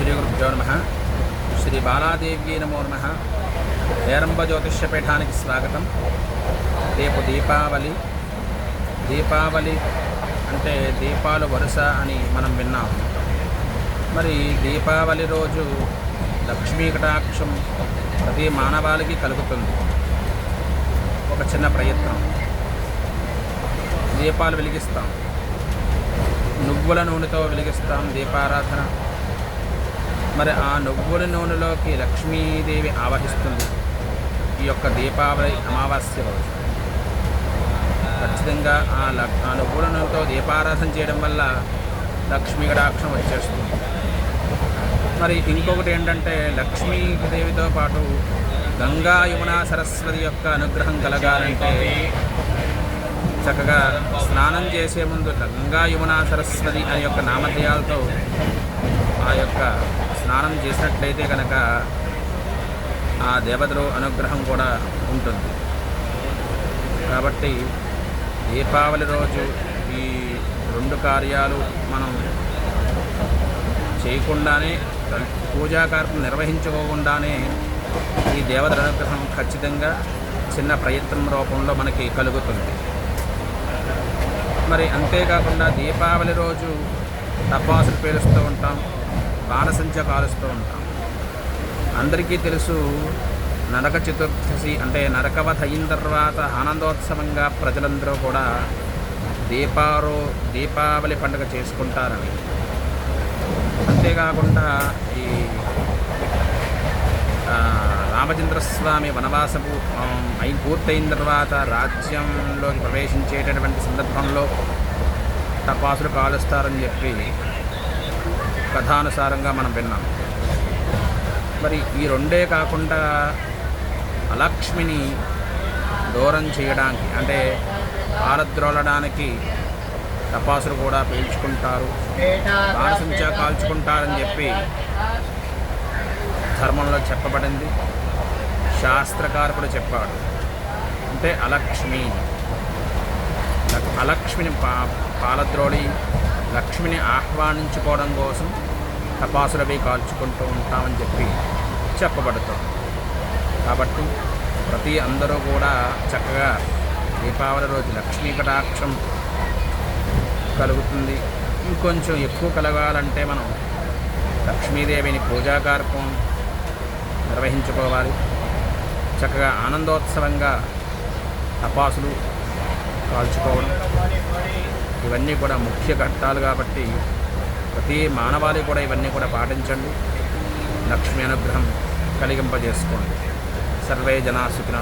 శ్రీగురుభ్యో నమ శ్రీ బాలాదేవి నమో నమ. ఏరంబ జ్యోతిష్యపీఠానికి స్వాగతం. రేపు దీపావళి. దీపావళి అంటే దీపాలు వరుస అని మనం విన్నాం. మరి దీపావళి రోజు లక్ష్మీ కటాక్షం ప్రతి మానవాళికి కలుగుతుంది. ఒక చిన్న ప్రయత్నం. దీపాలు వెలిగిస్తాం. నువ్వుల నూనెతో వెలిగిస్తాం దీపారాధన. మరి ఆ నువ్వుల నూనెలోకి లక్ష్మీదేవి ఆవహిస్తుంది. ఈ యొక్క దీపావళి అమావాస్య రోజు. ఖచ్చితంగా ఆ ఆ నువ్వుల నూనెతో దీపారాధన చేయడం వల్ల లక్ష్మీ గడాక్షం వచ్చేస్తుంది. మరి ఇంకొకటి ఏంటంటే లక్ష్మీదేవితో పాటు గంగా యమున సరస్వతి యొక్క అనుగ్రహం కలగాలంటే చక్కగా స్నానం చేసే ముందు గంగా యమున సరస్వతి అనే యొక్క నామధేయాలతో ఆ యొక్క స్నానం చేసినట్లయితే కనుక ఆ దేవతలు అనుగ్రహం కూడా ఉంటుంది. కాబట్టి దీపావళి రోజు ఈ రెండు కార్యాలు మనం చేయకుండానే పూజా కార్యక్రమం నిర్వహించుకోకుండానే ఈ దేవతల అనుగ్రహం ఖచ్చితంగా చిన్న ప్రయత్నం రూపంలో మనకి కలుగుతుంది. మరి అంతేకాకుండా దీపావళి రోజు టపాసులు పేలుస్తూ ఉంటాం. బాణసంచ కాలుస్తూ ఉంటాం. అందరికీ తెలుసు నరక చతుర్దశి అంటే నరకవధ అయిన తర్వాత ఆనందోత్సవంగా ప్రజలందరూ కూడా దీపారో దీపావళి పండుగ చేసుకుంటారని. అంతేకాకుండా ఈ రామచంద్రస్వామి వనవాసపు అయి పూర్తయిన తర్వాత రాజ్యంలోకి ప్రవేశించేటటువంటి సందర్భంలో తపాసులు కాలుస్తారని చెప్పి కథానుసారంగా మనం విన్నాం. మరి ఈ రెండే కాకుండా అలక్ష్మిని దూరం చేయడానికి అంటే ఆరద్రోలడానికి టపాసులు కూడా పీల్చుకుంటారు బాణసంచా కాల్చుకుంటారని చెప్పి ధర్మంలో చెప్పబడింది. శాస్త్రకారకుడు చెప్పాడు. అంటే అలక్ష్మి. అలక్ష్మిని పా పాలద్రోడి లక్ష్మిని ఆహ్వానించుకోవడం కోసం తపాసులవి కాల్చుకుంటూ ఉంటామని చెప్పి చెప్పబడుతుంది కాబట్టి ప్రతి అందరూ కూడా చక్కగా దీపావళి రోజు లక్ష్మీ కటాక్షం కలుగుతుంది. ఇంకొంచెం ఎక్కువ కలగాలంటే మనం లక్ష్మీదేవిని పూజా కార్యక్రమం నిర్వహించుకోవాలి. చక్కగా ఆనందోత్సవంగా తపాసులు కాల్చుకోవడం. ఇవన్నీ కూడా ముఖ్య ఘట్టాలు కాబట్టి ప్రతి మానవాళి కూడా ఇవన్నీ కూడా పాటించండి. లక్ష్మీ అనుగ్రహం కలిగింపజేసుకోండి. సర్వే జనా సుఖినా